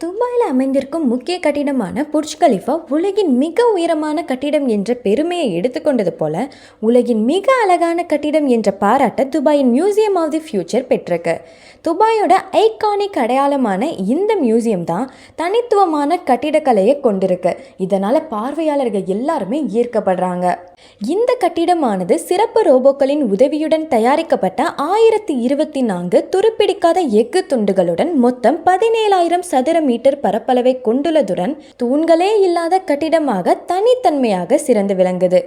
துபாயில் அமைந்திருக்கும் முக்கிய கட்டிடமான புர்ஜ் கலிஃபா உலகின் மிக உயரமான கட்டிடம் என்ற பெருமையை எடுத்துக்கொண்டது போல உலகின் மிக அழகான கட்டிடம் என்ற பாராட்ட துபாயின் மியூசியம் ஆஃப் தி ஃபியூச்சர் பெற்றிருக்கு. துபாயோட ஐகானிக் அடையாளமான இந்த மியூசியம் தான் தனித்துவமான கட்டிடக்கலையை கொண்டிருக்கு. இதனால் பார்வையாளர்கள் எல்லாருமே ஈர்க்கப்படுறாங்க. இந்த கட்டிடமானது சிறப்பு ரோபோக்களின் உதவியுடன் தயாரிக்கப்பட்ட ஆயிரத்தி இருபத்தி நான்கு துருப்பிடிக்காத எஃகு துண்டுகளுடன் மொத்தம் பதினேழாயிரம் சதுரம் மீட்டர் பரப்பளவை கொண்டுள்ளதுடன் தூண்களே இல்லாத கட்டிடமாக தனித்தன்மையாக சிறந்து விளங்குது.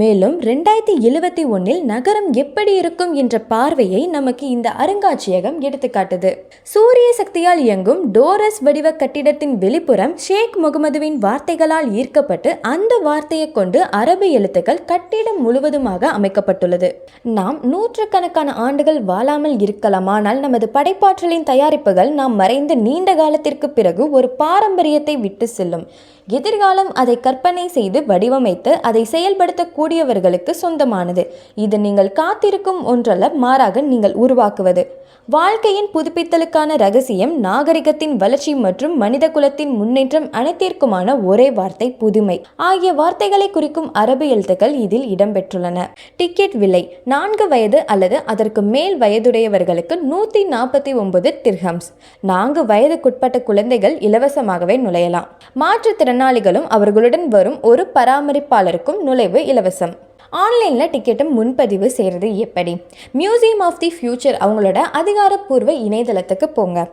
மேலும் ரெண்டாயிரத்தி எழுவத்தி ஒன்னில் நகரம் எப்படி இருக்கும் என்ற பார்வையை நமக்கு இந்த அருங்காட்சியகம் எடுத்துக்காட்டுது. சூரிய சக்தியால் இயங்கும் டோரஸ் வடிவ கட்டிடத்தின் வெளிப்புறம் ஷேக் முகமதுவின் வார்த்தைகளால் ஈர்க்கப்பட்டு அந்த வார்த்தையை கொண்டு அரபு எழுத்துக்கள் கட்டிடம் முழுவதுமாக அமைக்கப்பட்டுள்ளது. நாம் நூற்றுக்கணக்கான ஆண்டுகள் வாழாமல் இருக்கலாம் ஆனால் நமது படைப்பாற்றலின் தயாரிப்புகள் நாம் மறைந்த நீண்ட காலத்திற்கு பிறகு பிறகு ஒரு பாரம்பரியத்தை விட்டு செல்லும். எதிர்காலம் அதை கற்பனை செய்து வடிவமைத்து அதை செயல்படுத்தக்கூடியவர்களுக்கு சொந்தமானது. இது நீங்கள் காத்திருக்கும் ஒன்றல்ல மாறாக நீங்கள் உருவாக்குவது. வாழ்க்கையின் புதுப்பித்தலுக்கான ரகசியம் நாகரிகத்தின் வளர்ச்சி மற்றும் மனித குலத்தின் முன்னேற்றம் அனைத்திற்குமான ஒரே வார்த்தை புதுமை. ஆகிய வார்த்தைகளை குறிக்கும் அரபு எழுத்துக்கள் இதில் இடம்பெற்றுள்ளன. டிக்கெட் விலை நான்கு வயது அல்லது அதற்கு மேல் வயதுடையவர்களுக்கு நூற்றி நாற்பத்தி ஒன்பது திர்ஹம்ஸ். நான்கு வயதுக்குட்பட்ட குழந்தைகள் இலவசமாகவே நுழையலாம். மாற்றுத்திறனாளிகளும் அவர்களுடன் வரும் ஒரு பராமரிப்பாளருக்கும் நுழைவு இலவசம். ஆன்லைனில் டிக்கெட்டும் முன்பதிவு செய்கிறது எப்படி? மியூசியம் ஆஃப் தி ஃபியூச்சர் அவங்களோட அதிகாரப்பூர்வ இணையதளத்துக்கு போங்க.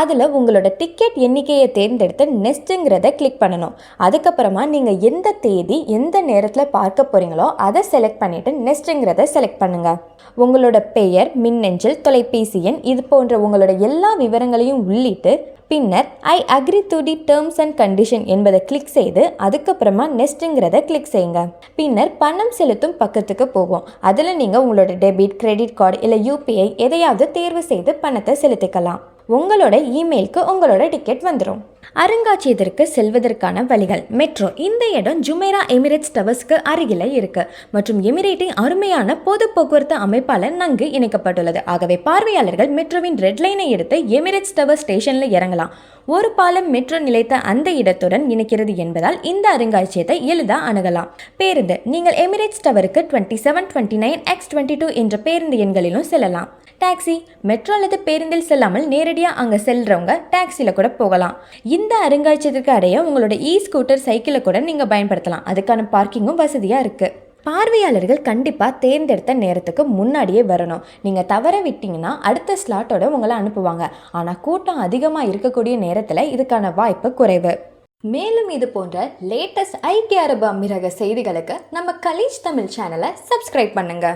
அதில் உங்களோட டிக்கெட் எண்ணிக்கையை தேர்ந்தெடுத்து நெஸ்ட்டுங்கிறத கிளிக் பண்ணணும். அதுக்கப்புறமா நீங்கள் எந்த தேதி எந்த நேரத்தில் பார்க்க போகிறீங்களோ அதை செலக்ட் பண்ணிவிட்டு நெஸ்ட்டுங்கிறத செலக்ட் பண்ணுங்கள் உங்களோட பெயர் மின்னஞ்சல் தொலைபேசி எண் இது போன்ற உங்களோட எல்லா விவரங்களையும் உள்ளிட்டு பின்னர் I agree to the terms and condition என்பதை கிளிக் செய்து அதுக்கப்புறமா நெஸ்ட்டுங்கிறத கிளிக் செய்யுங்க. பின்னர் பணம் செலுத்தும் பக்கத்துக்கு போகும் அதில் நீங்கள் உங்களோட டெபிட் கிரெடிட் கார்டு இல்லை யூபிஐ எதையாவது தேர்வு செய்து பணத்தை செலுத்திக்கலாம். உங்களோட இமெயிலுக்கு உங்களோட டிக்கெட் வந்துடும் அருங்காட்சியகத்திற்கு செல்வதற்கான வழிகள். மெட்ரோ இந்த இடம் ஜுமேரா எமிரேட்ஸ் டவர்ஸ்க்கு அருகில் இருக்கு. மற்றும் எமிரேட்டின் அருமையான பொது போக்குவரத்து அமைப்பால் நன்கு இணைக்கப்பட்டுள்ளது. ஆகவே பார்வையாளர்கள் மெட்ரோவின் ரெட் லைனை எடுத்து எமிரேட்ஸ் டவர் ஸ்டேஷனில் இறங்கலாம். ஒரு பாலம் மெட்ரோ நிலைத்த அந்த இடத்துடன் இணைக்கிறது என்பதால் இந்த அருங்காட்சியகத்தை எளிதாக அணுகலாம். பேருந்து நீங்கள் Emirates டவருக்கு twenty seven twenty nine X twenty two என்ற பேருந்து எண்களிலும் செல்லலாம். டாக்ஸி மெட்ரோ அல்லது பேருந்தில் செல்லாமல் நேரடியாக அங்கே செல்றவங்க டாக்ஸியில் கூட போகலாம். இந்த அருங்காட்சியத்திற்கு அடைய உங்களோட இ ஸ்கூட்டர் சைக்கிளை கூட நீங்கள் பயன்படுத்தலாம். அதுக்கான பார்க்கிங்கும் வசதியாக இருக்குது பார்வையாளர்கள் கண்டிப்பாக தேர்ந்தெடுத்த நேரத்துக்கு முன்னாடியே வரணும். நீங்கள் தவற விட்டிங்கன்னா அடுத்த ஸ்லாட்டோட உங்களை அனுப்புவாங்க. ஆனால் கூட்டம் அதிகமாக இருக்கக்கூடிய நேரத்தில் இதுக்கான வாய்ப்பு குறைவு. மேலும் இது போன்ற லேட்டஸ்ட் ஐக்கிய அரபு அமீரக செய்திகளுக்கு நம்ம கலீஜ் தமிழ் சேனலை சப்ஸ்கிரைப் பண்ணுங்கள்